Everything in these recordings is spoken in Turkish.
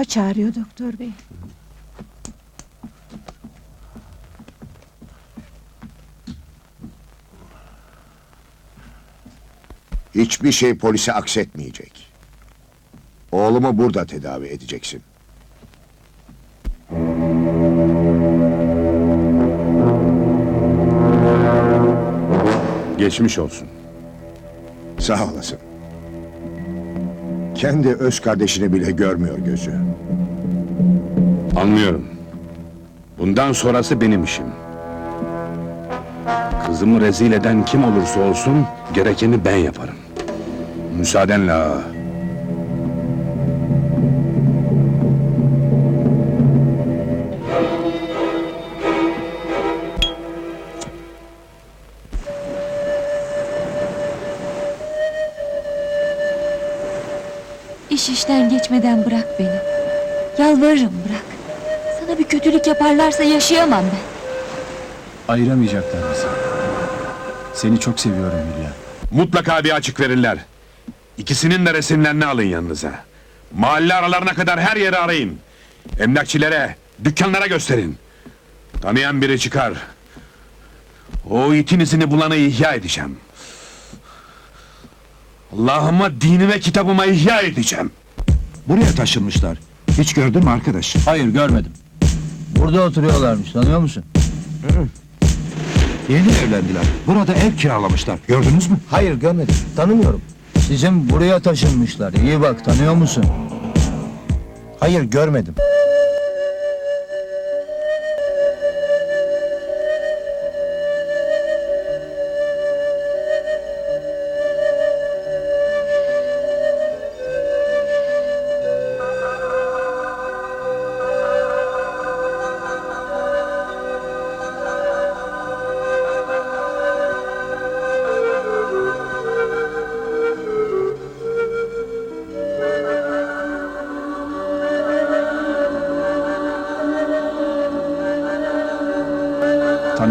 mutfağa çağırıyor doktor bey. Hiçbir şey polise aksetmeyecek. Oğlumu burada tedavi edeceksin. Geçmiş olsun. Sağ olasın. Kendi öz kardeşini bile görmüyor gözü. Anlıyorum. Bundan sonrası benim işim. Kızımı rezil eden kim olursa olsun gerekeni ben yaparım. Müsaadenle ağa. Geçmeden bırak beni. Yalvarırım bırak. Sana bir kötülük yaparlarsa yaşayamam ben. Ayıramayacaklar bizi. Seni çok seviyorum Hülya. Mutlaka bir açık verirler. İkisinin de resimlerini alın yanınıza. Mahalle aralarına kadar her yeri arayın. Emlakçilere, dükkanlara gösterin. Tanıyan biri çıkar. O itin izini bulanı ihya edeceğim. Allah'ıma, dinime, kitabıma ihya edeceğim. Buraya taşınmışlar. Hiç gördün mü arkadaş? Hayır görmedim. Burada oturuyorlarmış tanıyor musun? Yeni evlendiler. Burada ev kiralamışlar. Gördünüz mü? Hayır görmedim. Tanımıyorum. Sizin buraya taşınmışlar. İyi bak tanıyor musun? Hayır görmedim.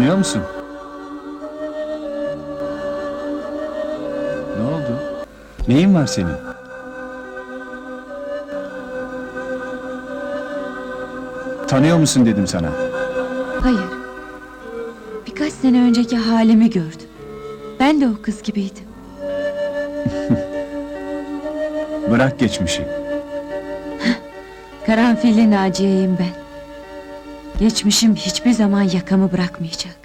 Tanıyor musun? Ne oldu? Neyin var senin? Tanıyor musun dedim sana. Hayır. Birkaç sene önceki halimi gördüm. Ben de o kız gibiydim. Bırak geçmişi. Karanfilli Naciye'yim ben. Geçmişim hiçbir zaman yakamı bırakmayacak.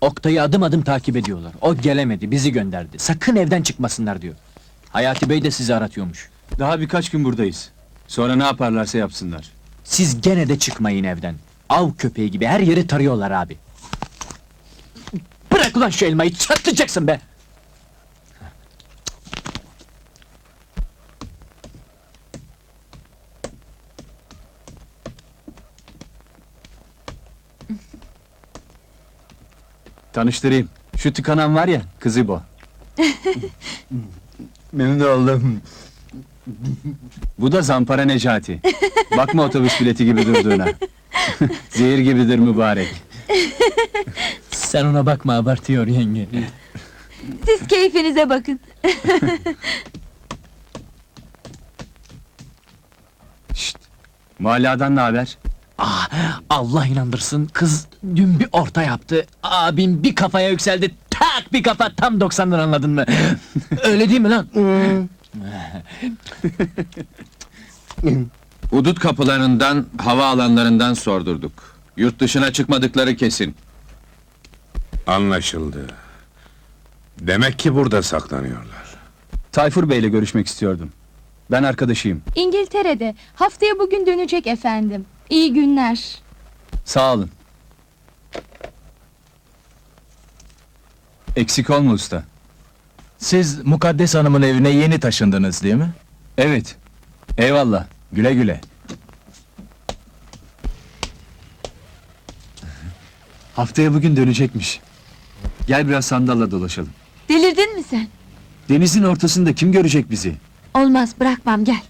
Oktay'ı adım adım takip ediyorlar. O gelemedi, bizi gönderdi. Sakın evden çıkmasınlar diyor. Hayati Bey de sizi aratıyormuş. Daha birkaç gün buradayız. Sonra ne yaparlarsa yapsınlar. Siz gene de çıkmayın evden. Av köpeği gibi her yeri tarıyorlar abi. Bırak ulan şu elmayı, çatlayacaksın be! Tanıştırayım. Şu tıkanan var ya, kızı bu. Memnun oldum. Bu da Zampara Necati. Bakma otobüs bileti gibi durduğuna. Zehir gibidir mübarek. Sen ona bakma, abartıyor yenge. Siz keyfinize bakın. Muhalladan ne haber? Ah, Allah inandırsın, kız dün bir orta yaptı. Abim bir kafaya yükseldi, tak bir kafa tam 90'dan anladın mı? Öyle değil mi lan? Hudut kapılarından, hava alanlarından sordurduk. Yurt dışına çıkmadıkları kesin. Anlaşıldı. Demek ki burada saklanıyorlar. Tayfur Bey'le görüşmek istiyordum. Ben arkadaşıyım. İngiltere'de. Haftaya bugün dönecek efendim. İyi günler. Sağ olun. Eksik olma usta. Siz Mukaddes Hanım'ın evine yeni taşındınız değil mi? Evet. Eyvallah. Güle güle. Haftaya bugün dönecekmiş. Gel biraz sandalla dolaşalım. Delirdin mi sen? Denizin ortasında kim görecek bizi? Olmaz bırakmam gel.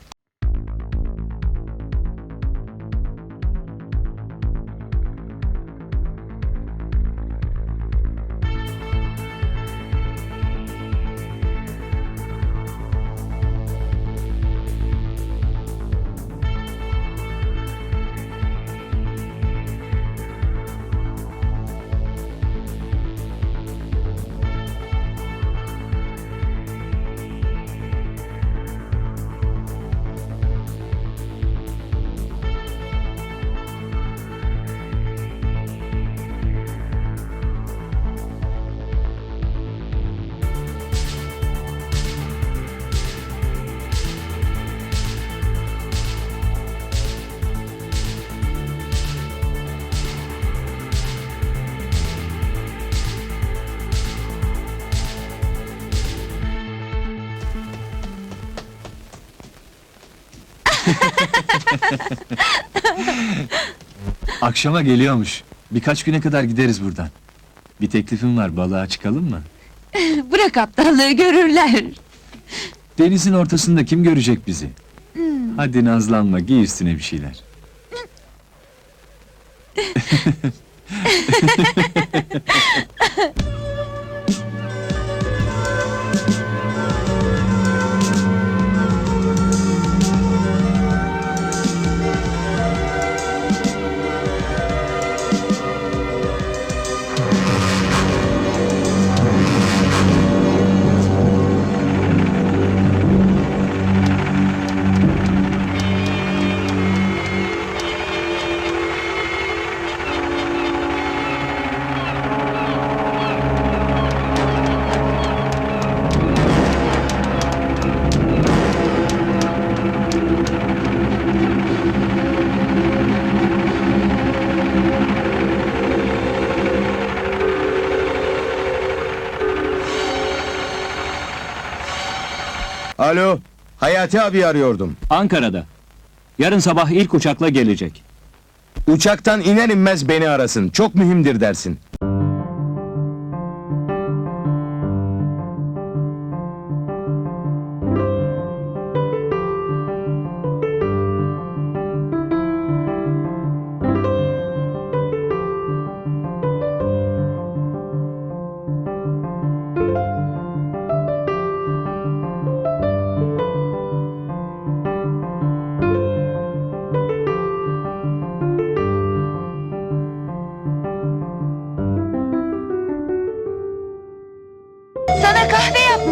Akşama geliyormuş. Birkaç güne kadar gideriz buradan. Bir teklifim var, balığa çıkalım mı? Bırak aptallığı görürler. Denizin ortasında kim görecek bizi? Hadi nazlanma, giy üstüne bir şeyler. Alo, Hayati abi arıyordum. Ankara'da. Yarın sabah ilk uçakla gelecek. Uçaktan iner inmez beni arasın. Çok mühimdir dersin.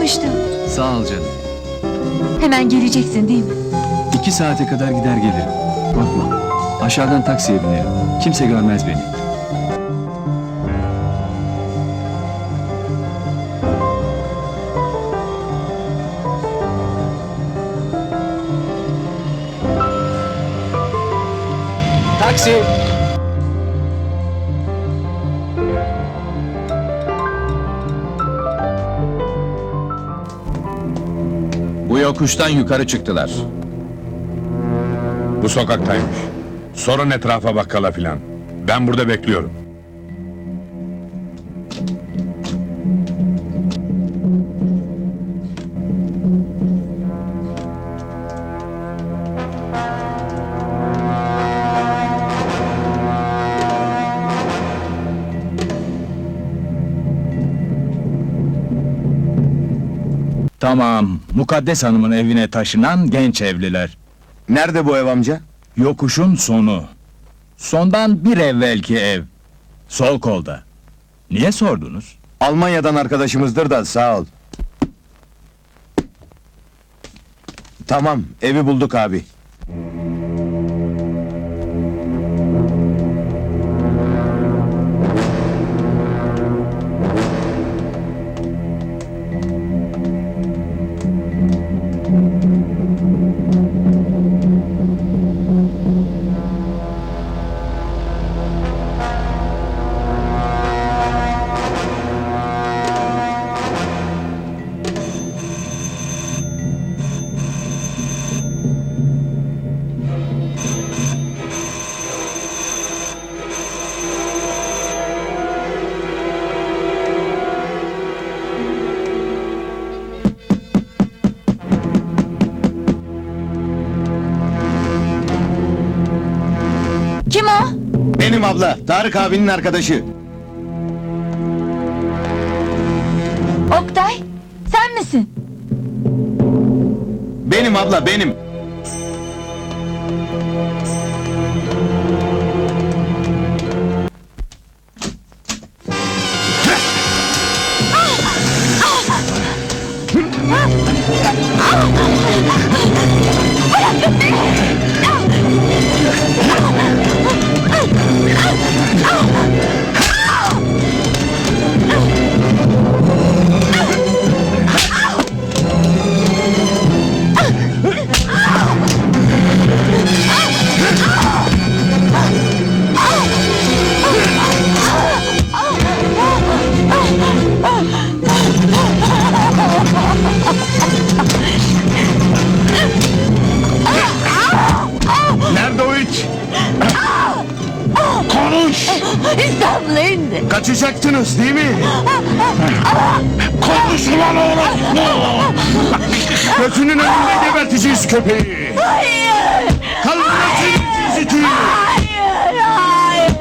Kahve yapmıştım. Sağ ol canım. Hemen geleceksin değil mi? İki saate kadar gider gelirim. Korkma. Aşağıdan taksiye binerim. Kimse görmez beni. Taksi! Bu yokuştan yukarı çıktılar. Bu sokaktaymış. Sorun etrafa bakkala filan. Ben burada bekliyorum. Tamam, Mukaddes Hanım'ın evine taşınan genç evliler. Nerede bu ev amca? Yokuşun sonu. Sondan bir evvelki ev. Sol kolda. Niye sordunuz? Almanya'dan arkadaşımızdır da sağ ol. Tamam, evi bulduk abi. abla, Tarık abinin arkadaşı. Oktay, sen misin? Benim abla, benim. Ah! İndi. Kaçacaktınız değil mi? Konuş ulan oğlum! Gözünün önünde geberteceğiz köpeği! Hayır! Kaldırın iti! Hayır! Hayır!